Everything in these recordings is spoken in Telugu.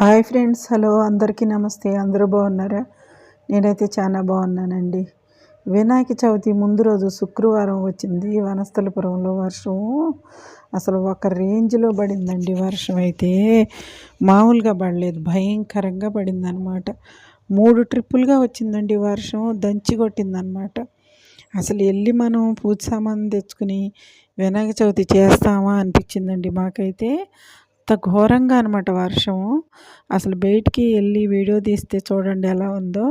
హాయ్ ఫ్రెండ్స్ హలో అందరికీ నమస్తే. అందరూ బాగున్నారా? నేనైతే చాలా బాగున్నానండి. వినాయక చవితి ముందు రోజు శుక్రవారం వచ్చింది. వనస్థలపురంలో వర్షం అసలు ఒక రేంజ్లో పడిందండి వర్షం అయితే. మామూలుగా పడలేదు భయంకరంగా పడిందనమాట. మూడు ట్రిప్పులుగా వచ్చిందండి వర్షం దంచి కొట్టిందనమాట. అసలు వెళ్ళి మనం పూజ సామాన్ తెచ్చుకుని వినాయక చవితి చేస్తామా అనిపించిందండి మాకైతే. అంత ఘోరంగా అనమాట వర్షము. అసలు బయటికి వెళ్ళి వీడియో తీస్తే చూడండి ఎలా ఉందో.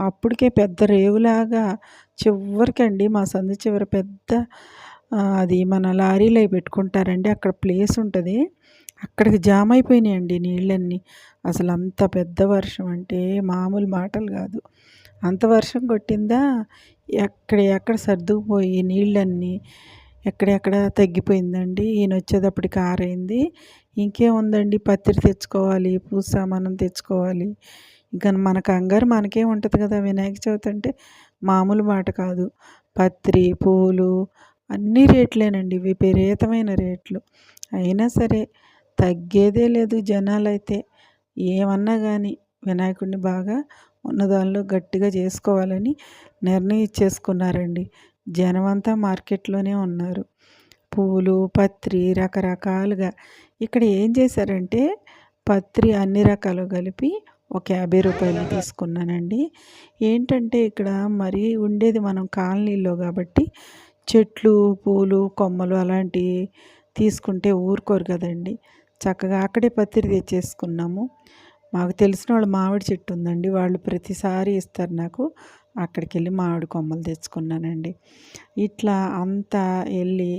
అప్పటికే పెద్ద రేవులాగా చివరికండి మా సందు చివర పెద్ద అది మన లారీలో పెట్టుకుంటారండి. అక్కడ ప్లేస్ ఉంటుంది. అక్కడికి జామ్ అయిపోయినాయండి నీళ్ళన్నీ. అసలు అంత పెద్ద వర్షం అంటే మామూలు మాటలు కాదు. అంత వర్షం కొట్టిందా ఎక్కడ ఎక్కడ సర్దుకుపోయి నీళ్ళన్నీ ఎక్కడెక్కడ తగ్గిపోయిందండి. ఈయన వచ్చేటప్పటికి ఆరైంది. ఇంకేముందండి? పత్రి తెచ్చుకోవాలి పూజ సామానం తెచ్చుకోవాలి. ఇంకా మన కంగారు మనకే ఉంటుంది కదా వినాయక చవితి అంటే. మామూలు మాట కాదు. పత్రి పూలు అన్ని రేట్లేనండి. విపరీతమైన రేట్లు. అయినా సరే తగ్గేదే లేదు జనాలు అయితే ఏమన్నా కానీ వినాయకుడిని బాగా ఉన్నదానిలో గట్టిగా చేసుకోవాలని నిర్ణయించేసుకున్నారండి. జనమంతా మార్కెట్లోనే ఉన్నారు. పూలు పత్రి రకరకాలుగా ఇక్కడ ఏం చేశారంటే పత్రి అన్ని రకాలు కలిపి ఒక యాభై రూపాయలు తీసుకున్నానండి. ఏంటంటే ఇక్కడ మరీ ఉండేది మనం కాలనీలో కాబట్టి చెట్లు పూలు కొమ్మలు అలాంటివి తీసుకుంటే ఊరుకోరు కదండి. చక్కగా అక్కడే పత్రి తెచ్చేసుకున్నాము. మాకు తెలిసిన వాళ్ళు మామిడి చెట్టు ఉందండి. వాళ్ళు ప్రతిసారి ఇస్తారు నాకు. అక్కడికి వెళ్ళి మామిడి కొమ్మలు తెచ్చుకున్నానండి. ఇట్లా అంతా వెళ్ళి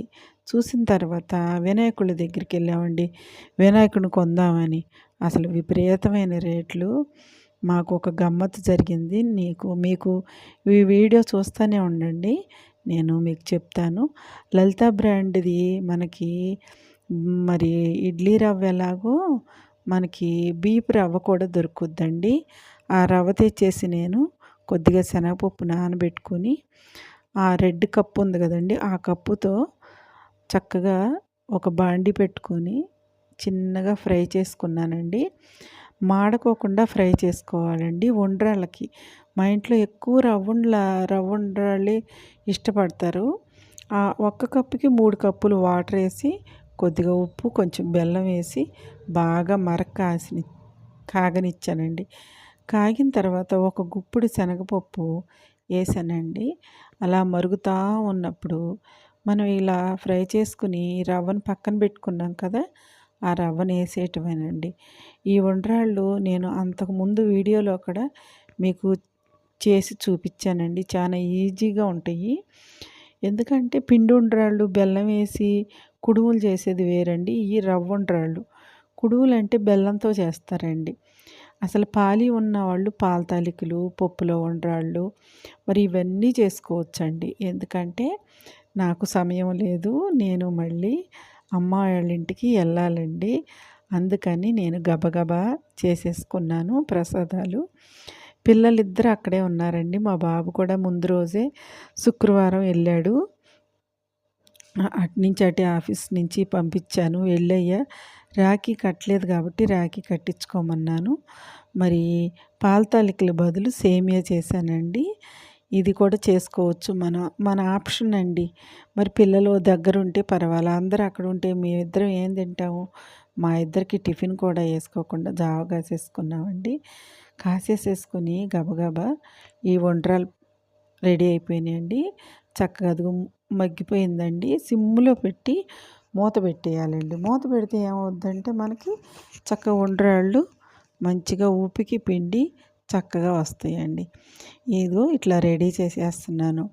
చూసిన తర్వాత వినాయకుడి దగ్గరికి వెళ్ళామండి. వినాయకుడిని కొందామని. అసలు విపరీతమైన రేట్లు. మాకు ఒక గమ్మత్తు జరిగింది. నీకు మీకు ఈ వీడియో చూస్తూనే ఉండండి. నేను మీకు చెప్తాను. లలిత బ్రాండ్ది మనకి మరి ఇడ్లీ రవ్వ ఎలాగో మనకి బీపు రవ్వ కూడా దొరుకుద్దండి. ఆ రవ్వ తెచ్చేసి నేను కొద్దిగా శనగపప్పు నానబెట్టుకొని ఆ రెడ్ కప్పు ఉంది కదండి ఆ కప్పుతో చక్కగా ఒక బాండి పెట్టుకొని చిన్నగా ఫ్రై చేసుకున్నానండి. మాడకోకుండా ఫ్రై చేసుకోవాలండి ఉండ్రాళ్ళకి మా ఇంట్లో ఎక్కువ రవ్వండ్ల రవ్వండ్రాళ్ళే ఇష్టపడతారు. ఒక్క కప్పుకి మూడు కప్పులు వాటర్ వేసి కొద్దిగా ఉప్పు కొంచెం బెల్లం వేసి బాగా మరక కాసి కాగనిచ్చానండి. కాగిన తర్వాత ఒక గుప్పుడు శనగపప్పు వేసానండి. అలా మరుగుతూ ఉన్నప్పుడు మనం ఇలా ఫ్రై చేసుకుని రవ్వను పక్కన పెట్టుకున్నాం కదా ఆ రవ్వను వేసేయటమేనండి. ఈ వండ్రాళ్ళు నేను అంతకుముందు వీడియోలో కూడా మీకు చేసి చూపించానండి. చాలా ఈజీగా ఉంటాయి. ఎందుకంటే పిండి ఉండ్రాళ్ళు బెల్లం వేసి కుడుములు చేసేది వేరండి. ఈ రవ్వ ఉండ్రాళ్ళు కుడుములు అంటే బెల్లంతో చేస్తారండి. అసలు పాలి ఉన్నవాళ్ళు పాల తాలికలు పప్పులో ఉండ్రాళ్ళు మరి ఇవన్నీ చేసుకోవచ్చండి. ఎందుకంటే నాకు సమయం లేదు. నేను మళ్ళీ అమ్మ వాళ్ళ ఇంటికి వెళ్ళాలండి. అందుకని నేను గబగబా చేసేసుకున్నాను ప్రసాదాలు. పిల్లలిద్దరు అక్కడే ఉన్నారండి. మా బాబు కూడా ముందు రోజే శుక్రవారం వెళ్ళాడు. అటు నుంచి అటు ఆఫీస్ నుంచి పంపించాను. వెళ్ళయ్యా రాఖీ కట్టలేదు కాబట్టి రాఖీ కట్టించుకోమన్నాను. మరి పాల తాలికల బదులు సేమియా చేశానండి. ఇది కూడా చేసుకోవచ్చు. మన మన ఆప్షన్ అండి. మరి పిల్లలు దగ్గర ఉంటే పర్వాలేదు అందరూ అక్కడ ఉంటే మేమిద్దరం ఏం తింటాము? మా ఇద్దరికి టిఫిన్ కూడా వేసుకోకుండా జావ కాసేసుకున్నామండి. కాసేసేసుకుని గబగబా ఈ వంటరాలు రెడీ అయిపోయినాయండి. చక్కగా అదుగు మగ్గిపోయిందండి. సిమ్లో పెట్టి మూత పెట్టేయాలండి. మూత పెడితే ఏమవుద్దంటే మనకి చక్కగా వండరాళ్ళు మంచిగా ఊపికి పిండి చక్కగా వస్తాయండి. ఏదో ఇట్లా రెడీ చేసేస్తున్నాను.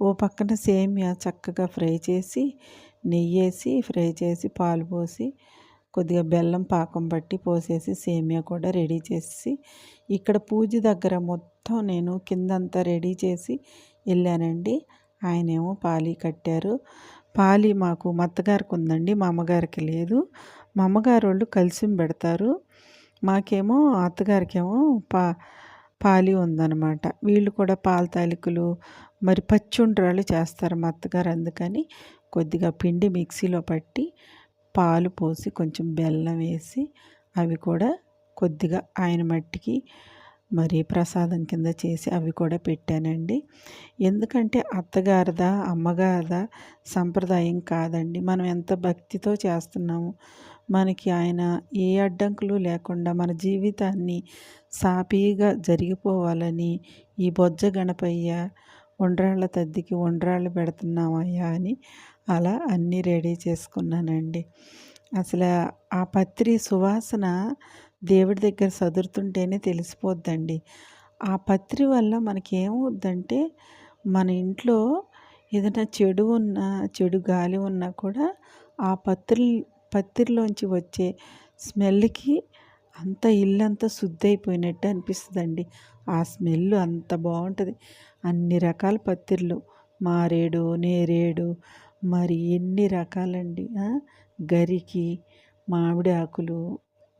ఓ పక్కన సేమియా చక్కగా ఫ్రై చేసి నెయ్యి వేసి ఫ్రై చేసి పాలు పోసి కొద్దిగా బెల్లం పాకం పట్టి పోసేసి సేమియా కూడా రెడీ చేసి ఇక్కడ పూజ దగ్గర మొత్తం నేను కిందంతా రెడీ చేసి వెళ్ళానండి. ఆయనేమో పాలి కట్టారు. పాలి మాకు మా అత్తగారికి ఉందండి మా అమ్మగారికి లేదు. మా అమ్మగారు వాళ్ళు కలిసి పెడతారు. మాకేమో అత్తగారికేమో పా పాలి ఉందన్నమాట. వీళ్ళు కూడా పాల తాలికలు మరి పచ్చుండ్రాలు చేస్తారు మా అత్తగారు. అందుకని కొద్దిగా పిండి మిక్సీలో పట్టి పాలు పోసి కొంచెం బెల్లం వేసి అవి కూడా కొద్దిగా ఆయన మట్టికి మరి ప్రసాదం కింద చేసి అవి కూడా పెట్టానండి. ఎందుకంటే అత్తగారిదా అమ్మగారిదా సంప్రదాయం కాదండి. మనం ఎంత భక్తితో చేస్తున్నాము మనకి ఆయన ఏ అడ్డంకులు లేకుండా మన జీవితాన్ని సాపీగా జరిగిపోవాలని ఈ బొజ్జ గణపయ్య ఉండ్రాళ్ళ తద్దికి ఉండ్రాళ్ళు పెడుతున్నామయ్యా అని అలా అన్నీ రెడీ చేసుకున్నానండి. అసలు ఆ పత్రి సువాసన దేవుడి దగ్గర సదురుతుంటేనే తెలిసిపోద్దండి. ఆ పత్రి వల్ల మనకేమవుద్దంటే మన ఇంట్లో ఏదైనా చెడు ఉన్నా చెడు గాలి ఉన్నా కూడా ఆ పత్రి పత్తిరిలోంచి వచ్చే స్మెల్కి అంత ఇల్లంతా శుద్ధి అయిపోయినట్టు అనిపిస్తుందండి. ఆ స్మెల్ అంత బాగుంటుంది అన్ని రకాల పత్తిర్లు మారేడు నేరేడు మరి ఎన్ని రకాలండి గరికి మామిడి ఆకులు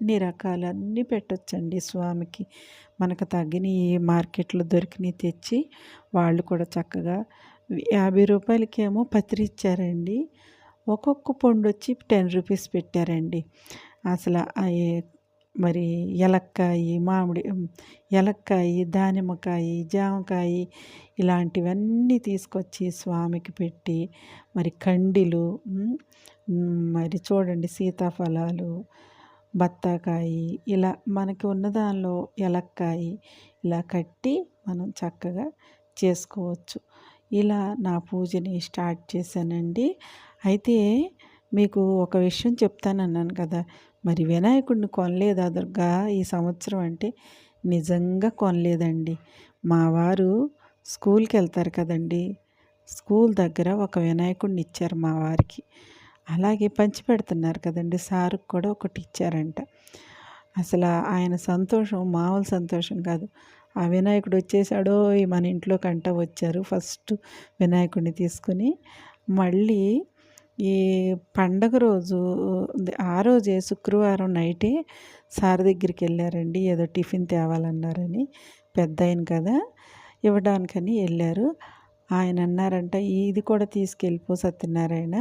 అన్ని రకాలు అన్నీ పెట్టొచ్చండి స్వామికి. మనకు తగిన మార్కెట్లో దొరికినవి తెచ్చి వాళ్ళు కూడా చక్కగా యాభై రూపాయలకేమో పత్రి ఇచ్చారండి ఒక్కొక్క పండు వచ్చి టెన్ రూపీస్ పెట్టారండి. అసలు మరి ఎలక్కాయి మామిడి ఎలక్కాయి దానిమ్మకాయి జామకాయ ఇలాంటివన్నీ తీసుకొచ్చి స్వామికి పెట్టి మరి కండిలు మరి చూడండి సీతాఫలాలు బత్తాకాయి ఇలా మనకి ఉన్న దానిలో ఎలక్కాయ ఇలా కట్టి మనం చక్కగా చేసుకోవచ్చు. ఇలా నా పూజని స్టార్ట్ చేశానండి. అయితే మీకు ఒక విషయం చెప్తానన్నాను కదా! మరి వినాయకుడిని కొనలేదా దుర్గా ఈ సంవత్సరం అంటే? నిజంగా కొనలేదండి. మా వారు స్కూల్కి వెళ్తారు కదండి! స్కూల్ దగ్గర ఒక వినాయకుడిని ఇచ్చారు మా వారికి. అలాగే పంచి పెడుతున్నారు కదండి! సారుకు కూడా ఒకటి ఇచ్చారంట. అసలు ఆయన సంతోషం మామూలు సంతోషం కాదు. ఆ వినాయకుడు వచ్చేసాడో మన ఇంట్లో కంట వచ్చారు ఫస్ట్ వినాయకుడిని తీసుకుని మళ్ళీ ఈ పండగ రోజు ఆ రోజే శుక్రవారం నైటే సార్ దగ్గరికి వెళ్ళారండి. ఏదో టిఫిన్ తేవాలన్నారని. పెద్ద ఆయన కదా ఇవ్వడానికని వెళ్ళారు. ఆయన అన్నారంట ఇది కూడా తీసుకెళ్ళిపో సత్యనారాయణ.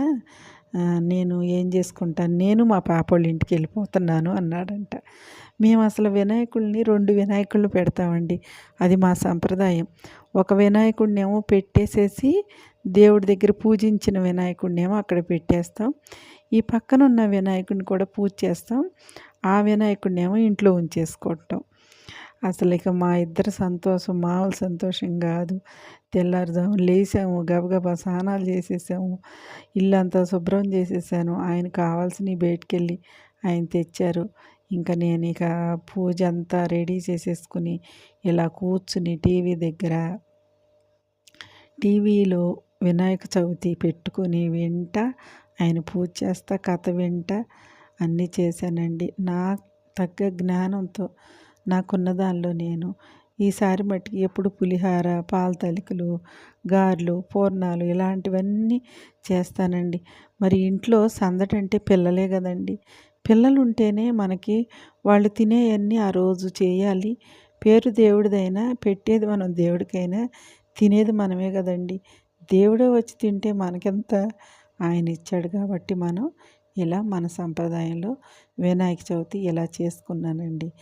నేను ఏం చేసుకుంటాను? నేను మా పాప వాళ్ళ ఇంటికి వెళ్ళిపోతున్నాను అన్నాడంట. మేము అసలు వినాయకుడిని రెండు వినాయకుళ్ళు పెడతామండి. అది మా సంప్రదాయం. ఒక వినాయకుడిని ఏమో పెట్టేసేసి దేవుడి దగ్గర పూజించిన వినాయకుడిని ఏమో అక్కడ పెట్టేస్తాం. ఈ పక్కన ఉన్న వినాయకుడిని కూడా పూజ చేస్తాం. ఆ వినాయకుడిని ఏమో ఇంట్లో ఉంచేసుకోవటం అసలు ఇక మా ఇద్దరు సంతోషం మామూలు సంతోషం కాదు. తెల్లారుదాము లేసాము గబగబా స్నానాలు చేసేసాము ఇల్లంతా శుభ్రం చేసేసాను. ఆయన కావాల్సినవి బయటికెళ్ళి ఆయన తెచ్చారు. ఇంకా నేను ఇక పూజ అంతా రెడీ చేసేసుకుని ఇలా కూర్చుని టీవీ దగ్గర టీవీలో వినాయక చవితి పెట్టుకుని వెంట ఆయన పూజ చేస్తా కథ వింట అన్నీ చేశానండి. నా తగ్గ జ్ఞానంతో నాకున్న దానిలో నేను ఈసారి మట్టికి ఎప్పుడు పులిహార పాల తలికలు గారెలు పూర్ణాలు ఇలాంటివన్నీ చేస్తానండి. మరి ఇంట్లో సందడి అంటే పిల్లలే కదండి. పిల్లలు ఉంటేనే మనకి వాళ్ళు తినేవన్నీ ఆ రోజు చేయాలి. పేరు దేవుడిదైనా పెట్టేది మనం దేవుడికైనా తినేది మనమే కదండి. దేవుడే వచ్చి తింటే మనకెంత ఆయన ఇచ్చాడు కాబట్టి మనం ఇలా మన సంప్రదాయంలో వినాయక చవితి ఇలా చేసుకున్నానండి.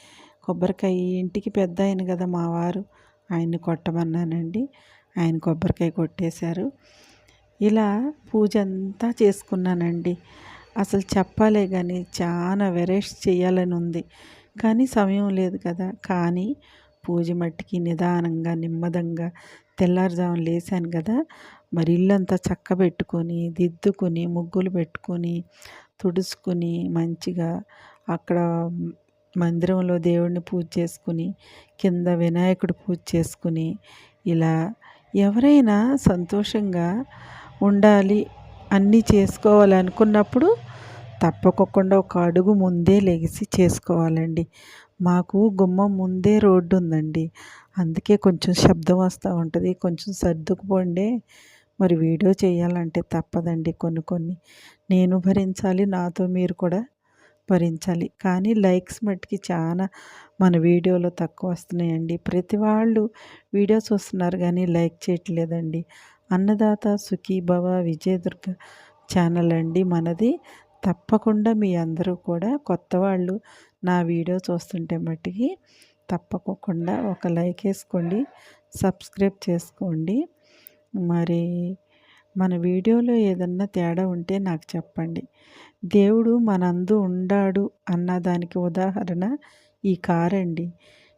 కొబ్బరికాయ ఇంటికి పెద్ద ఆయన కదా మా వారు ఆయన్ని కొట్టమన్నానండి. ఆయన కొబ్బరికాయ కొట్టేశారు. ఇలా పూజ అంతా చేసుకున్నానండి. అసలు చెప్పాలే కానీ చాలా వెరైటీస్ చేయాలని ఉంది. కానీ సమయం లేదు కదా. కానీ పూజ మట్టికి నిదానంగా నెమ్మదంగా తెల్లారుజామున లేచాను కదా మరి ఇల్లంతా చక్క పెట్టుకొని దిద్దుకొని ముగ్గులు పెట్టుకొని తుడుచుకుని మంచిగా అక్కడ మందిరంలో దేవుడిని పూజ చేసుకుని కింద వినాయకుడు పూజ చేసుకుని ఇలా ఎవరైనా సంతోషంగా ఉండాలి అన్నీ చేసుకోవాలనుకున్నప్పుడు తప్పకుండా ఒక అడుగు ముందే లెగిసి చేసుకోవాలండి. మాకు గుమ్మం ముందే రోడ్డు ఉందండి అందుకే కొంచెం శబ్దం వస్తూ ఉంటుంది కొంచెం సర్దుకుపోండి. మరి వీడియో చేయాలంటే తప్పదండి కొన్ని కొన్ని. నేను భరించాలి నాతో మీరు కూడా భరించాలి. కానీ లైక్స్ మట్టుకి చాలా మన వీడియోలో తక్కువ వస్తున్నాయండి. ప్రతి వాళ్ళు వీడియోస్ వస్తున్నారు కానీ లైక్ చేయట్లేదండి. అన్నదాత సుఖీభవ విజయదుర్గ ఛానల్ అండి మనది. తప్పకుండా మీ అందరూ కూడా కొత్త వాళ్ళు నా వీడియో చూస్తుంటే మట్టికి తప్పకోకుండా ఒక లైక్ వేసుకోండి సబ్స్క్రైబ్ చేసుకోండి. మరి మన వీడియోలో ఏదన్నా తేడా ఉంటే నాకు చెప్పండి. దేవుడు మనందు ఉండాడు అన్న దానికి ఉదాహరణ ఈ కార్ అండి.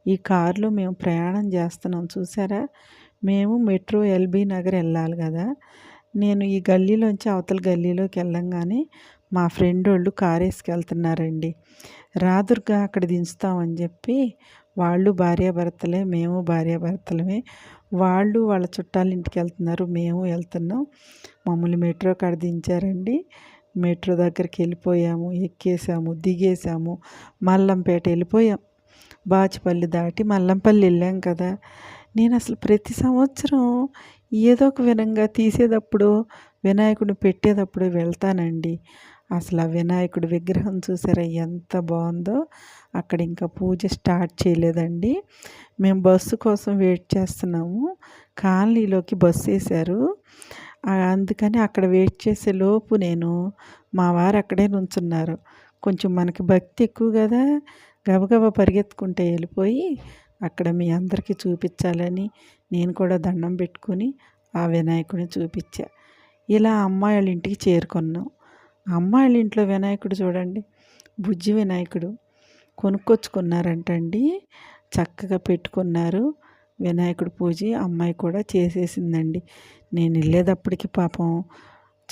ఈ కారులో మేము ప్రయాణం చేస్తున్నాం చూసారా? మేము మెట్రో ఎల్బీ నగర్ వెళ్ళాలి కదా. నేను ఈ గల్లీలోంచి అవతల గల్లీలోకి వెళ్ళంగానే మా ఫ్రెండ్ వాళ్ళు కారు వేసుకెళ్తున్నారండి. రాదుర్గా అక్కడ దించుతామని చెప్పి వాళ్ళు భార్యాభర్తలే మేము భార్యాభర్తలమే. వాళ్ళు వాళ్ళ చుట్టాల ఇంటికి వెళ్తున్నారు మేము వెళ్తున్నాం. మమ్మల్ని మెట్రో కాడ దించారండి. మెట్రో దగ్గరికి వెళ్ళిపోయాము ఎక్కేసాము దిగేసాము. మల్లంపేట వెళ్ళిపోయాం. బాచిపల్లి దాటి మల్లంపల్లి వెళ్ళాం కదా. నేను అసలు ప్రతి సంవత్సరం ఏదో ఒక విధంగా తీసేటప్పుడు వినాయకుడిని పెట్టేటప్పుడు వెళ్తానండి. అసలు ఆ వినాయకుడి విగ్రహం చూసారా ఎంత బాగుందో. అక్కడ ఇంకా పూజ స్టార్ట్ చేయలేదండి. మేము బస్సు కోసం వెయిట్ చేస్తున్నాము. కాలనీలోకి బస్సు వేశారు. అందుకని అక్కడ వెయిట్ చేసే లోపు నేను మా వారు అక్కడే నుంచున్నారు. కొంచెం మనకి భక్తి ఎక్కువ కదా. గబగబా పరిగెత్తుకుంటే వెళ్ళిపోయి అక్కడ మీ అందరికీ చూపించాలని నేను కూడా దండం పెట్టుకుని ఆ వినాయకుడిని చూపించా. ఇలా అమ్మాయి వాళ్ళ ఇంటికి చేరుకున్నాం. అమ్మాయిల ఇంట్లో వినాయకుడు చూడండి. బుజ్జి వినాయకుడు కొనుక్కొచ్చుకున్నారంటండి. చక్కగా పెట్టుకున్నారు. వినాయకుడు పూజ అమ్మాయి కూడా చేసేసిందండి. నేను వెళ్ళేటప్పటికి పాపం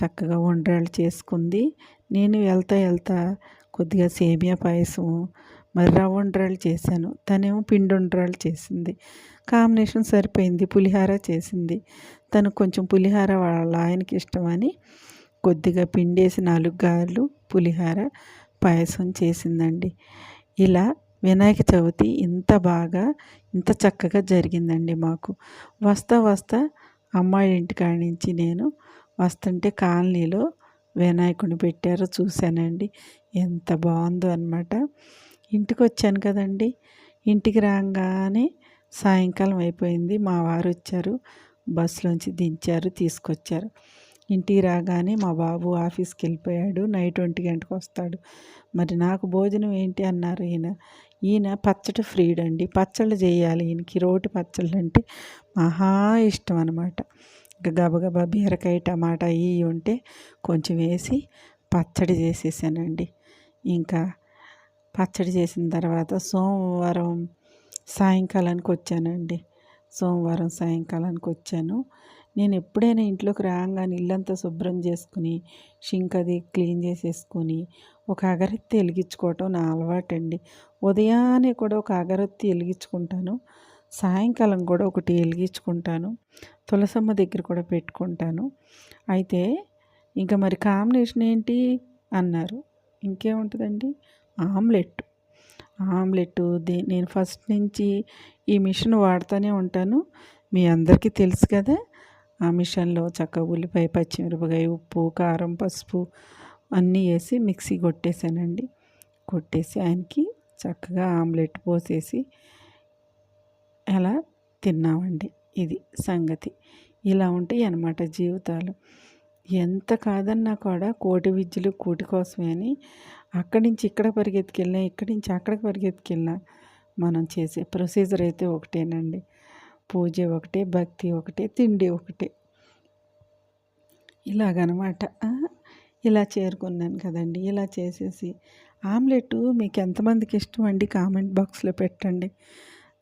చక్కగా వంటలు చేసుకుంది. నేను వెళ్తా వెళ్తా కొద్దిగా సేమియా పాయసం మరి రవ్వ వంటరాలు చేశాను. తనేమో పిండి వంటరాలు చేసింది. కాంబినేషన్ సరిపోయింది. పులిహార చేసింది. తను కొంచెం పులిహార వాళ్ళ ఆయనకి ఇష్టమని కొద్దిగా పిండేసి నాలుగు గారెలు పులిహార పాయసం చేసిందండి. ఇలా వినాయక చవితి ఇంత బాగా ఇంత చక్కగా జరిగిందండి మాకు. వస్తా వస్తా అమ్మాయి ఇంటికాడ నుంచి నేను వస్తుంటే కాలనీలో వినాయకుడిని పెట్టారో చూశానండి. ఎంత బాగుందో అనమాట ఇంటికి వచ్చాను కదండి. ఇంటికి రాగానే సాయంకాలం అయిపోయింది. మా వారు వచ్చారు. బస్సులోంచి దించారు తీసుకొచ్చారు. ఇంటికి రాగానే మా బాబు ఆఫీస్కి వెళ్ళిపోయాడు. నైట్ ఒంటి గంటకు వస్తాడు. మరి నాకు భోజనం ఏంటి అన్నారు ఈయన. ఈయన పచ్చడి ఫ్రీడ్ అండి. పచ్చళ్ళు చేయాలి ఈయనకి. రోటి పచ్చళ్ళు అంటే మహా ఇష్టం అనమాట ఇంకా గబగబా బీరకాయ టమాటా ఇవి ఉంటే కొంచెం వేసి పచ్చడి చేసేసానండి. ఇంకా పచ్చడి చేసిన తర్వాత సోమవారం సాయంకాలానికి వచ్చానండి. సోమవారం సాయంకాలానికి వచ్చాను నేను ఎప్పుడైనా ఇంట్లోకి రాగానే ఇల్లంతా శుభ్రం చేసుకుని షింక్ అది క్లీన్ చేసేసుకొని ఒక అగరత్తి వెలిగించుకోవటం నా అలవాటండి. ఉదయాన్నే కూడా ఒక అగరత్తి వెలిగించుకుంటాను. సాయంకాలం కూడా ఒకటి వెలిగించుకుంటాను. తులసమ్మ దగ్గర కూడా పెట్టుకుంటాను. అయితే ఇంకా మరి కాంబినేషన్ ఏంటి? అన్నారు. ఇంకేముంటుందండి? ఆమ్లెట్. ఆమ్లెట్ నేను ఫస్ట్ నుంచి ఈ మిషన్ వాడుతూనే ఉంటాను. మీ అందరికీ తెలుసు కదా ఆ మిషన్లో చక్క ఉల్లిపాయ పచ్చిమిరపకాయ ఉప్పు కారం పసుపు అన్నీ వేసి మిక్సీ కొట్టేసానండి కొట్టేసి ఆయనకి చక్కగా ఆమ్లెట్ పోసేసి అలా తిన్నామండి. ఇది సంగతి. ఇలా ఉంటాయి అన్నమాట జీవితాలు. ఎంత కాదన్నా కూడా కోటి విద్యలు కూటి కోసమే అని అక్కడి నుంచి ఇక్కడ పరిగెత్తుకెళ్ళినా ఇక్కడి నుంచి అక్కడికి పరిగెత్తుకెళ్ళినా మనం చేసే ప్రొసీజర్ అయితే ఒకటేనండి. పూజ ఒకటే భక్తి ఒకటే తిండి ఒకటే. ఇలాగనమాట. ఇలా చేరుకున్నాను కదండి. ఇలా చేసేసి ఆమ్లెట్ మీకు ఎంతమందికి ఇష్టం అండి? కామెంట్ బాక్స్లో పెట్టండి.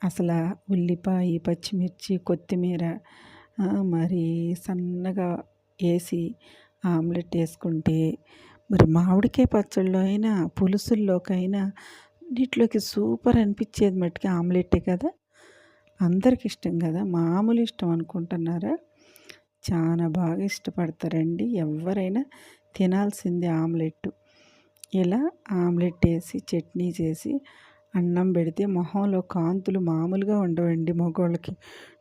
అసలు ఉల్లిపాయ పచ్చిమిర్చి కొత్తిమీర మరి సన్నగా వేసి ఆమ్లెట్ వేసుకుంటే మరి మామిడికాయ పచ్చళ్ళలో అయినా పులుసుల్లోకైనా అన్నిట్లోకి సూపర్ అనిపించేది మట్టుకి ఆమ్లెట్టే కదా. అందరికి ఇష్టం కదా. మామూలు ఇష్టం అనుకుంటున్నారా? చాలా బాగా ఇష్టపడతారండి. ఎవరైనా తినాల్సిందే ఆమ్లెట్ ఇలా ఆమ్లెట్ వేసి చట్నీ చేసి అన్నం పెడితే మొహంలో కాంతులు మామూలుగా ఉండవండి మగోళ్ళకి.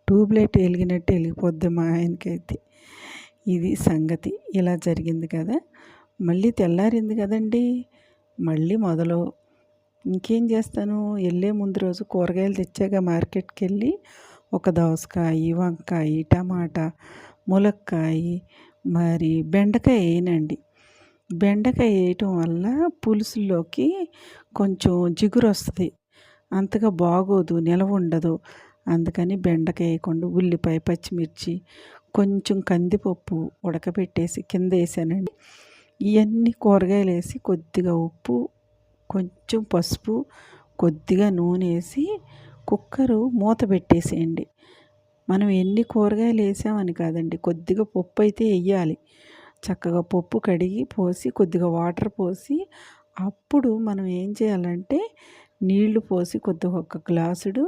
ట్యూబ్లైట్ వెలిగినట్టు వెలిగిపోద్ది మా ఆయనకైతే. ఇది సంగతి. ఇలా జరిగింది కదా. మళ్ళీ తెల్లారింది కదండి. మళ్ళీ మొదలు ఇంకేం చేస్తాను? వెళ్ళే ముందు రోజు కూరగాయలు తెచ్చాక మార్కెట్కి వెళ్ళి ఒక దోసకాయ వంకాయ టమాటా ములక్కాయ మరి బెండకాయ వేయనండి. బెండకాయ వేయటం వల్ల పులుసులోకి కొంచెం జిగురు వస్తుంది అంతగా బాగోదు నిలవ ఉండదు. అందుకని బెండకాయ వేయకుండా ఉల్లిపాయ పచ్చిమిర్చి కొంచెం కందిపప్పు ఉడకబెట్టేసి కింద వేసానండి. ఇవన్నీ కూరగాయలు వేసి కొద్దిగా ఉప్పు కొంచెం పసుపు కొద్దిగా నూనె వేసి కుక్కరు మూత పెట్టేసేయండి. మనం ఎన్ని కూరగాయలు వేసామని కాదండి కొద్దిగా పప్పు అయితే వేయాలి. చక్కగా పప్పు కడిగి పోసి కొద్దిగా వాటర్ పోసి అప్పుడు మనం ఏం చేయాలంటే నీళ్ళు పోసి కొద్దిగా ఒక గ్లాసుడు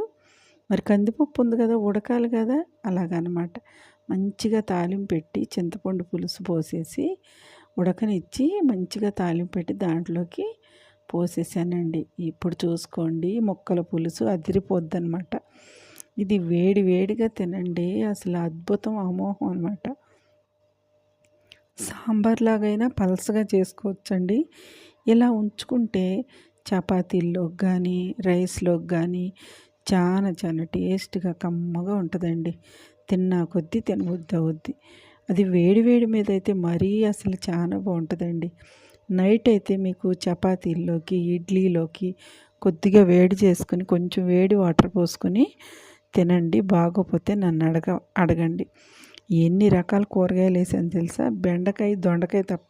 మరి కందిపప్పు ఉంది కదా ఉడకాలి కదా అలాగనమాట. మంచిగా తాలింపు పెట్టి చింతపండు పులుసు పోసేసి ఉడకనిచ్చి మంచిగా తాలింపు పెట్టి దాంట్లోకి పోసేసానండి. ఇప్పుడు చూసుకోండి మొక్కల పులుసు అదిరిపోద్దనమాట ఇది వేడి వేడిగా తినండి. అసలు అద్భుతం అమోహం అనమాట సాంబార్ లాగైనా పలసగా చేసుకోవచ్చండి. ఇలా ఉంచుకుంటే చపాతీల్లోకి కానీ రైస్లోకి కానీ చాలా చాలా టేస్ట్గా కమ్మగా ఉంటుందండి. తిన్నా కొద్దీ తినబుద్ధి అవుద్ది. అది వేడి వేడి మీద అయితే మరీ అసలు చాలా బాగుంటుందండి. నైట్ అయితే మీకు చపాతీల్లోకి ఇడ్లీలోకి కొద్దిగా వేడి చేసుకొని కొంచెం వేడి వాటర్ పోసుకొని తినండి. బాగోపోతే నన్ను అడగ అడగండి. ఎన్ని రకాల కూరగాయలు వేసాను తెలుసా? బెండకాయ దొండకాయ తప్ప